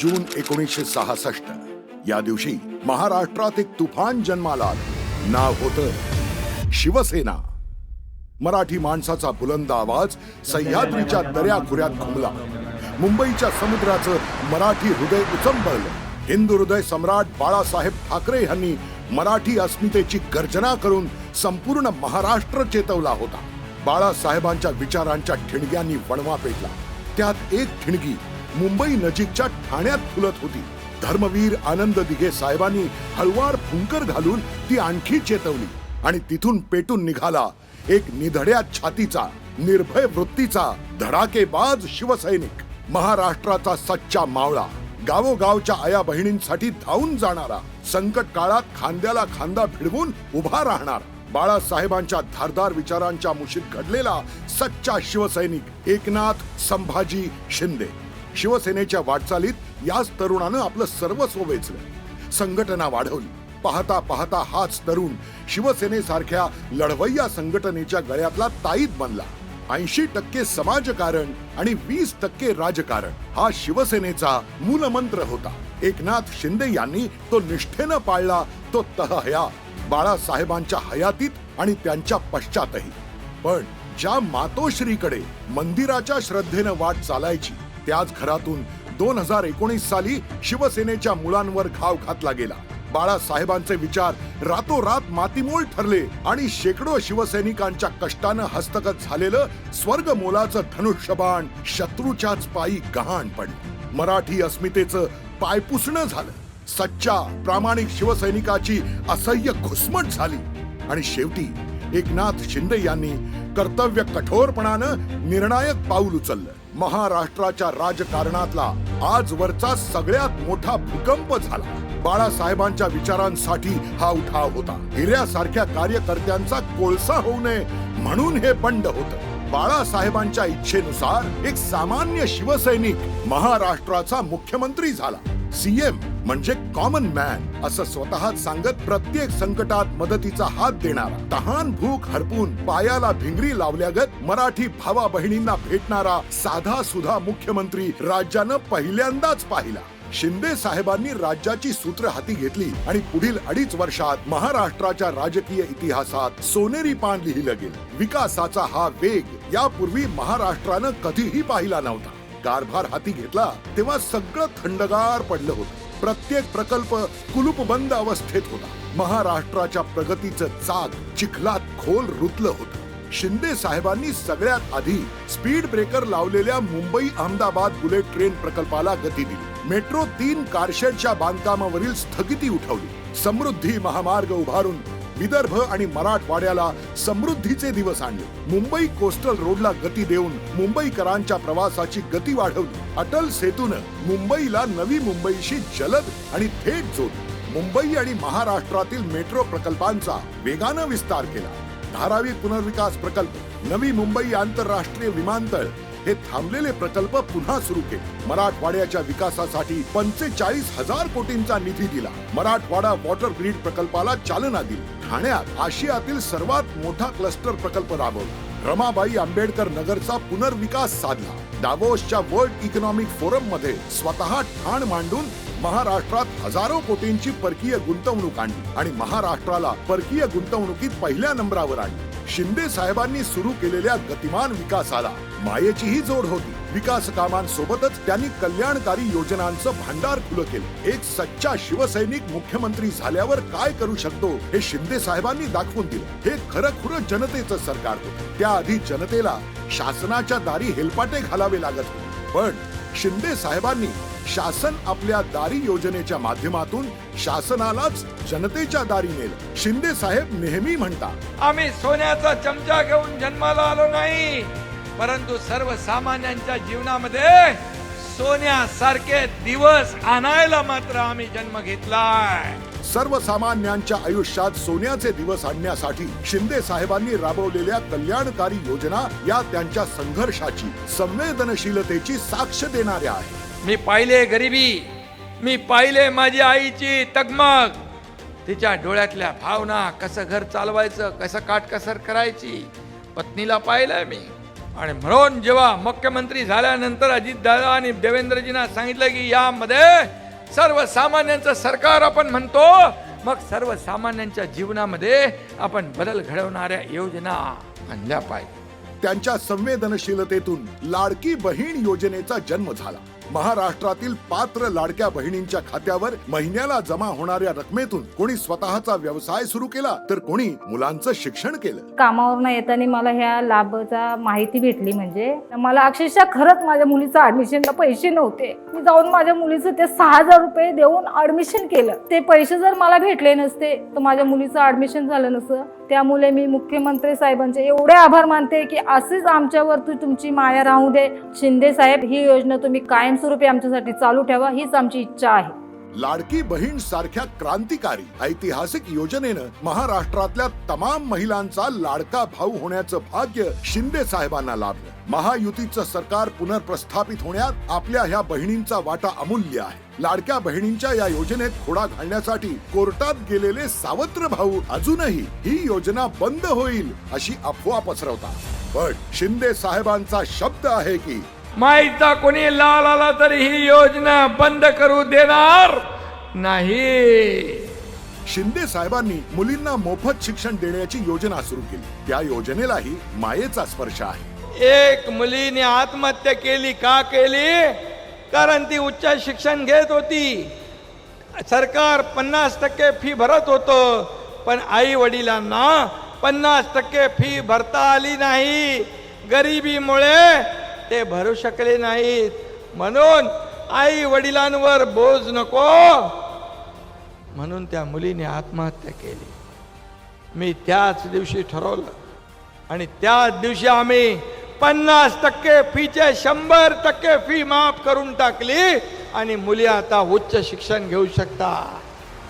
जून एकोणीसशे सहासष्ट. या दिवशी महाराष्ट्रात एक तुफान जन्माला नाव होतं शिवसेना. मराठी माणसाचा बुलंद आवाज सह्याद्रीच्या दर्याखुऱ्यात घुमला. मुंबईच्या समुद्राचं मराठी हृदय उचंबळलं. हिंदू हृदय सम्राट बाळासाहेब ठाकरे यांनी मराठी अस्मितेची गर्जना करून संपूर्ण महाराष्ट्र चेतवला होता. बाळासाहेबांच्या विचारांच्या ठिणग्यांनी वणवा पेटला. त्यात एक ठिणगी मुंबई नजीकच्या ठाण्यात फुलत होती. धर्मवीर आनंद दिघे साहेबांनी हळवार फुंकर घालून ती आणखी चेतवली आणि तिथून पेटून निघाला. एक निधड्या छातीचा निर्भय वृत्तीचा धडाकेबाज शिवसैनिक. महाराष्ट्राचा सच्चा मावळा गावोगावच्या आया बहिणींसाठी धावून जाणारा संकट काळात खांद्याला खांदा भिडवून उभा राहणार. बाळासाहेबांच्या धारदार विचारांच्या मुशीत घडलेला सच्चा शिवसैनिक एकनाथ संभाजी शिंदे. शिवसेनेच्या वाटचालीत याच तरुणानं आपलं सर्वस्व वेचलं. संघटना वाढवली. पाहता पाहता हाच तरुण शिवसेनेसारख्या लढवय्या संघटनेच्या गळ्यातला ताईत बनला. ऐंशी टक्के समाजकारण आणि वीस टक्के राजकारण हा शिवसेनेचा मूलमंत्र होता. एकनाथ शिंदे यांनी तो निष्ठेनं पाळला तो तहया बाळासाहेबांच्या हयातीत आणि त्यांच्या पश्चातही. पण ज्या मातोश्रीकडे मंदिराच्या श्रद्धेनं वाट चालायची त्याच घरातून दोन हजार एकोणीस साली शिवसेनेच्या मुलांवर घाव घातला गेला. बाळासाहेबांचे विचार रातोरात मातीमोल ठरले आणि शेकडो शिवसैनिकांच्या कष्टानं हस्तगत झालेलं स्वर्ग मोलाचं धनुष्यबाण शत्रूच्याच पायी गहाण पडलं. मराठी अस्मितेचं पायपुसणं झालं. सच्चा प्रामाणिक शिवसैनिकाची असह्य घुसमट झाली. आणि शेवटी एकनाथ शिंदे यांनी कर्तव्य कठोरपणानं निर्णायक पाऊल उचललं. महाराष्ट्राच्या राजकारणातला आजवरचा सगळ्यात मोठा भूकंप झाला. बाळासाहेबांच्या विचारांसाठी हा उठाव होता. हिऱ्यासारख्या कार्यकर्त्यांचा कोळसा होऊ नये म्हणून हे बंड होतं. बाळासाहेबांच्या इच्छेनुसार एक सामान्य शिवसैनिक महाराष्ट्राचा मुख्यमंत्री झाला. सीएम म्हणजे कॉमन मॅन असं स्वतः सांगत प्रत्येक संकटात मदतीचा हात देणारा. तहान भूक हरपून पायाला भिंगरी लावल्यागत मराठी भावा बहिणींना भेटणारा साधा सुधा मुख्यमंत्री राज्यानं पहिल्यांदाच पाहिला. शिंदे साहेबांनी राज्याची सूत्र हाती घेतली आणि पुढील अडीच वर्षात महाराष्ट्राच्या राजकीय इतिहासात सोनेरी पान लिहिलं गेलं. विकासाचा हा वेग यापूर्वी महाराष्ट्रानं कधीही पाहिला नव्हता. कारभार हाती घेतला तेव्हा सगळं थंडगार पडलं होतं. प्रत्येक प्रकल्प कुलूपबंद अवस्थेत होता. महाराष्ट्राच्या प्रगतीचं चाक चिखलात खोल रुतलं होतं. शिंदे साहेबांनी सगळ्यात आधी स्पीड ब्रेकर लावलेल्या मुंबई अहमदाबाद बुलेट ट्रेन प्रकल्पाला गती दिली. मेट्रो तीन कारशेडच्या बांधकामावरील स्थगिती उठवली. समृद्धी महामार्ग उभारून विदर्भ आणि मराठवाड्याला समृद्धीचे दिवस आणले. मुंबई कोस्टल रोडला गती देऊन मुंबईकरांच्या प्रवासाची गती वाढवली. अटल सेतूनं मुंबईला नवी मुंबईशी जलद आणि थेट जोडली. मुंबई आणि महाराष्ट्रातील मेट्रो प्रकल्पांचा वेगानं विस्तार केला. धारावी पुनर्विकास प्रकल्प नवी मुंबई आंतरराष्ट्रीय विमानतळ हे थांबलेले प्रकल्प पुन्हा सुरू केले. मराठवाड्याच्या विकासासाठी पंचेचाळीस हजार कोटींचा निधी दिला. मराठवाडा वॉटर ग्रीड प्रकल्पाला चालना दिली. ठाण्यात आशियातील सर्वात मोठा क्लस्टर प्रकल्प राबवला. रमाबाई आंबेडकर नगरचा पुनर्विकास साधला. डावोसच्या वर्ल्ड इकॉनॉमिक फोरममध्ये स्वतः ठाण मांडून महाराष्ट्रात हजारो कोटींची परकीय गुंतवणूक आणली आणि महाराष्ट्राला परकीय गुंतवणुकीत पहिल्या नंबरावर आणली. शिंदे साहेबांनी सुरू केलेल्या गतिमान विकासाला मायेचीही जोड होती. विकास कामांसोबतच त्यांनी कल्याणकारी योजनांचं भांडार खुलं केलं. एक सच्चा शिवसैनिक मुख्यमंत्री झाल्यावर काय करू शकतो हे शिंदे साहेबांनी दाखवून दिलं. हे खरं खुरं जनतेचं सरकार होतं. त्याआधी जनतेला शासनाच्या दारी हेलपाटे घालावे लागत होते. पण शिंदे साहेबांनी शासन आपल्या दारी योजनेच्या माध्यमातून शासनालाच जनतेच्या दारी नेलं. शिंदे साहेब नेहमी म्हणतात आम्ही सोन्याचा चमचा घेऊन जन्माला आलो नाही परंतु सर्वसामान्यांच्या जीवनामध्ये सोन्यासारखे दिवस आणायला मात्र आम्ही जन्म घेतलाय. सर्वसामान्यांच्या आयुष्यात सोन्याचे दिवस आणण्यासाठी शिंदे साहेबांनी राबवलेल्या कल्याणकारी योजना या त्यांच्या संघर्षाची संवेदनशीलतेची साक्ष देणाऱ्या आहेत. मी पाहिले गरिबी मी पाहिले माझी आईची तगमग. तिच्या डोळ्यातल्या भावना कसं घर चालवायचं कसं काटकसर करायची पत्नीला पाहिलंय मी. आणि म्हणून जेव्हा मुख्यमंत्री झाल्यानंतर अजितदादा आणि देवेंद्रजींना सांगितलं की यामध्ये सर्वसामान्यांचं सरकार आपण म्हणतो मग सर्वसामान्यांच्या जीवनामध्ये आपण बदल घडवणाऱ्या योजना आणल्या पाहिजे त्यांच्या संवेदनशीलतेतून लाडकी बहीण योजनेचा जन्म झाला. महाराष्ट्रातील पात्र लाडक्या बहिणींच्या खात्यावर महिन्याला जमा होणाऱ्या रकमेतून कोणी स्वतःचा व्यवसाय सुरू केला तर कोणी मुलांचं शिक्षण केलं? कामावरनं येताना मला ह्या लाभचा माहिती भेटली म्हणजे मला अक्षरशः खरंच माझ्या मुलीचं ऍडमिशनला पैसे नव्हते. मी जाऊन माझ्या मुलीचं ते सहा हजार रुपये देऊन ऍडमिशन केलं. ते पैसे जर मला भेटले नसते तर माझ्या मुलीचं ऍडमिशन झालं नसतं. त्यामुळे मी मुख्यमंत्री साहेबांचे एवढे आभार मानते की असेच आमच्यावर तू तुमची माया राहू दे. शिंदे साहेब ही योजना तुम्ही कायमस्वरूपी आमच्यासाठी चालू ठेवा हीच आमची इच्छा आहे. लाडकी बहीण सारख्या क्रांतिकारी ऐतिहासिक योजनेनं महाराष्ट्रातल्या तमाम महिलांचा लाडका भाऊ होण्याचं भाग्य शिंदे साहेबांना लाभलं. महायुतीचं सरकार पुनर्प्रस्थापित होण्यात आपल्या ह्या बहिणींचा वाटा अमूल्य आहे. लाडक्या बहिणींच्या या योजनेत खोडा घालण्यासाठी कोर्टात गेलेले सावत्र भाऊ अजूनही ही योजना बंद होईल अशी अफवा पसरवतात. पण शिंदे साहेबांचा शब्द आहे की माईचा कोणी लाल आला तरी ही योजना बंद करू देणार नाही. शिंदे साहेबांनी मुलींना मोफत शिक्षण देण्याची योजना सुरू केली. त्या योजनेलाही मायेचा स्पर्श आहे. एक मुलीने आत्महत्या केली का केली? कारण ती उच्च शिक्षण घेत होती. सरकार पन्नास टक्के फी भरत होतं पण आई वडिलांना पन्नास टक्के फी भरता आली नाही. गरिबीमुळे ते भरू शकले नाहीत. म्हणून आई वडिलांवर बोज नको. म्हणून त्या मुलीने आत्महत्या केली. मी त्याच दिवशी ठरवलं. आणि त्याच दिवशी आम्ही पन्नास टक्के फीचे शंभर टक्के फी माफ करून टाकली. आणि मुली आता उच्च शिक्षण घेऊ शकता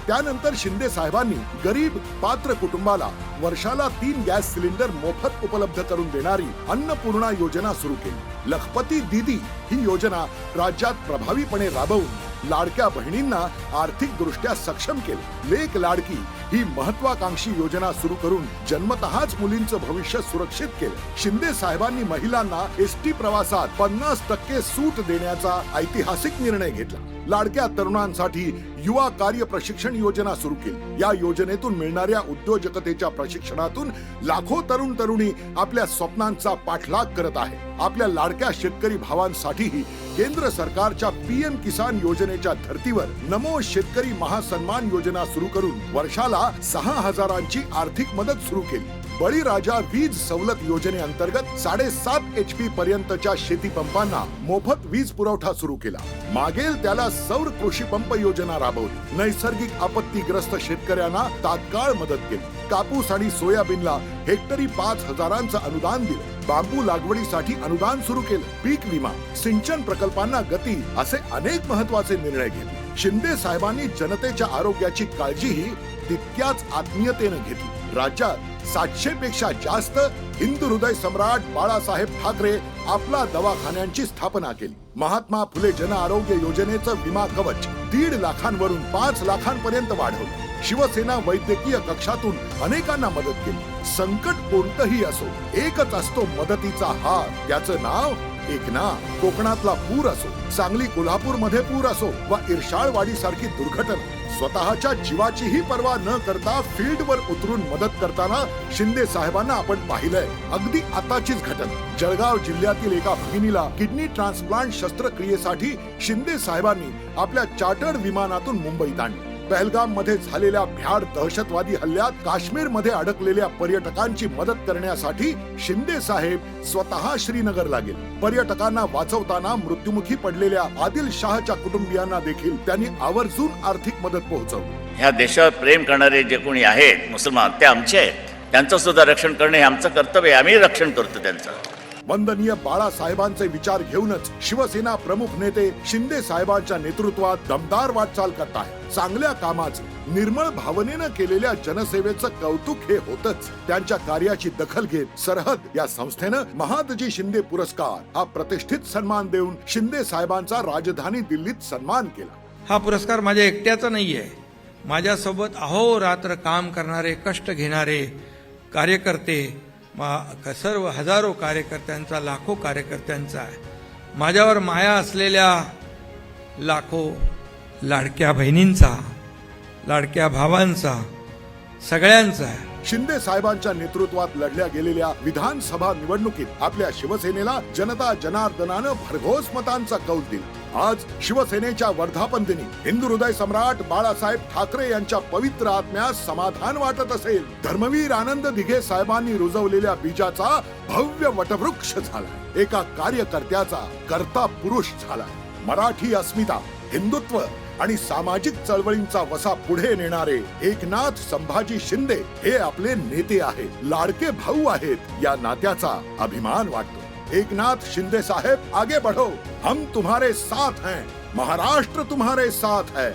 त्यानंतर शिंदे साहेबांनी गरीब पात्र कुटुंबाला वर्षाला तीन गॅस सिलेंडर मोफत उपलब्ध करून देणारी अन्नपूर्णा योजना सुरू केली. लखपती दिदी ही योजना राज्यात प्रभावीपणे राबवून लाडक्या बहिणींना आर्थिक दृष्ट्या सक्षम केले. लेक लाडकी ही महत्वाकांक्षी योजना सुरू करून जन्मतःच मुलींचं भविष्य सुरक्षित केलं. शिंदे साहेबांनी महिलांना एस टी प्रवासात पन्नास टक्के सूट देण्याचा ऐतिहासिक निर्णय घेतला. लाडक्या तरुणांसाठी युवा कार्य प्रशिक्षण योजना सुरू केली. या योजनेतून मिळणाऱ्या उद्योजकतेच्या प्रशिक्षणातून लाखो तरुण तरुणी आपल्या स्वप्नांचा पाठलाग करत आहे. आपल्या लाडक्या शेतकरी भावांसाठीही केंद्र सरकारच्या पीएम किसान योजनेच्या धर्तीवर नमो शेतकरी महासन्मान योजना सुरू करून वर्षाला सहा हजारांची आर्थिक मदत सुरू केली. बळीराजा वीज सवलत योजनेअंतर्गत साडेसात एच पी पर्यंतच्या शेती पंपांना मोफत वीज पुरवठा सुरू केला. मागेल त्याला सौर कृषी पंप योजना राबवली. नैसर्गिक आपत्तीग्रस्त शेतकऱ्यांना तात्काळ मदत केली. कापूस आणि सोयाबीनला हेक्टरी पाच हजारांचं अनुदान दिलं. बांबू लागवडीसाठी अनुदान सुरू केलं. पीक विमा सिंचन प्रकल्पांना गती असे अनेक महत्त्वाचे निर्णय घेतले. शिंदे साहेबांनी जनतेच्या आरोग्याची काळजीही तितक्याच आत्मीयतेनं घेतली. राज्यात सातशे पेक्षा जास्त हिंदू हृदय सम्राट बाळासाहेब ठाकरे आपला दवाखान्यांची स्थापना केली. महात्मा फुले जन आरोग्य योजनेचं विमा कवच दीड लाखांवरून पाच लाखांपर्यंत वाढवलं. शिवसेना वैद्यकीय कक्षातून अनेकांना मदत केली. संकट कोणतंही असो एकच असतो मदतीचा हात. त्याचं नाव एक ना कोकणातला पूर असो सांगली कोल्हापूरमध्ये पूर असो वा इर्शाळवाडी सारखी दुर्घटना स्वतःच्या जीवाचीही पर्वा न करता फील्डवर उतरून मदत करताना शिंदे साहेबांना आपण पाहिलंय. अगदी आताचीच घटना. जळगाव जिल्ह्यातील एका भगिनीला किडनी ट्रान्सप्लांट शस्त्रक्रियेसाठी शिंदे साहेबांनी आपल्या चार्टर्ड विमानातून मुंबईत आणली. पहलगाममध्ये झालेल्या भ्याड दहशतवादी हल्ल्यात काश्मीरमध्ये अडकलेल्या पर्यटकांची मदत करण्यासाठी शिंदे साहेब स्वतः श्रीनगरला गेले. पर्यटकांना वाचवताना मृत्युमुखी पडलेल्या आदिल शहाच्या कुटुंबियांना देखील त्यांनी आवर्जून आर्थिक मदत पोहोचवली. ह्या देशावर प्रेम करणारे जे कोणी आहेत मुसलमान ते आमचे आहेत. त्यांचं सुद्धा रक्षण करणे हे आमचं कर्तव्य आहे. आम्ही रक्षण करतो त्यांचं. वंदनीय बाळासाहेबांचे विचार घेऊनच शिवसेना प्रमुख नेते शिंदे साहेबांच्या नेतृत्वात दमदार वाटचाल करत आहे चांगल्या कामाचं निर्मळ भावनेनं केलेल्या जनसेवेचं कौतुक हे होतच. त्यांच्या कार्याची दखल घेत सरहद या संस्थेनं महादजी शिंदे पुरस्कार हा प्रतिष्ठित सन्मान देऊन शिंदे साहेबांचा राजधानी दिल्लीत सन्मान केला. हा पुरस्कार माझ्या एकट्याचा नाही आहे माझ्यासोबत अहोरात्र काम करणारे कष्ट घेणारे कार्यकर्ते मा- सर्व हजारो कार्यकर्त्यांचा लाखो कार्यकर्त्यांचा आहे. माझ्यावर माया असलेल्या लाखो लाडक्या बहिणींचा लाडक्या भावांचा सगळ्यांचा आहे. शिंदे साहेबांच्या नेतृत्वात लढल्या गेलेल्या विधानसभा निवडणुकीत आपल्या शिवसेनेला जनता जनार्दनानं भरघोस मतांचा कौल दिला. आज शिवसेनेच्या वर्धापन दिनी हिंदू हृदय सम्राट बाळासाहेब ठाकरे यांच्या पवित्र आत्म्यास समाधान वाटत असेल. धर्मवीर आनंद दिघे साहेबांनी रुजवलेल्या बीजाचा भव्य वटवृक्ष झाला. एका कार्यकर्त्याचा कर्ता पुरुष झाला. मराठी अस्मिता हिंदुत्व आणि सामाजिक चळवळींचा वसा पुढे नेणारे एकनाथ संभाजी शिंदे हे आपले नेते आहेत. लाडके भाऊ आहेत या नात्याचा अभिमान वाटतो. एकनाथ शिंदे साहेब आगे बढ़ो. हम तुम्हारे साथ हैं. महाराष्ट्र तुम्हारे साथ है.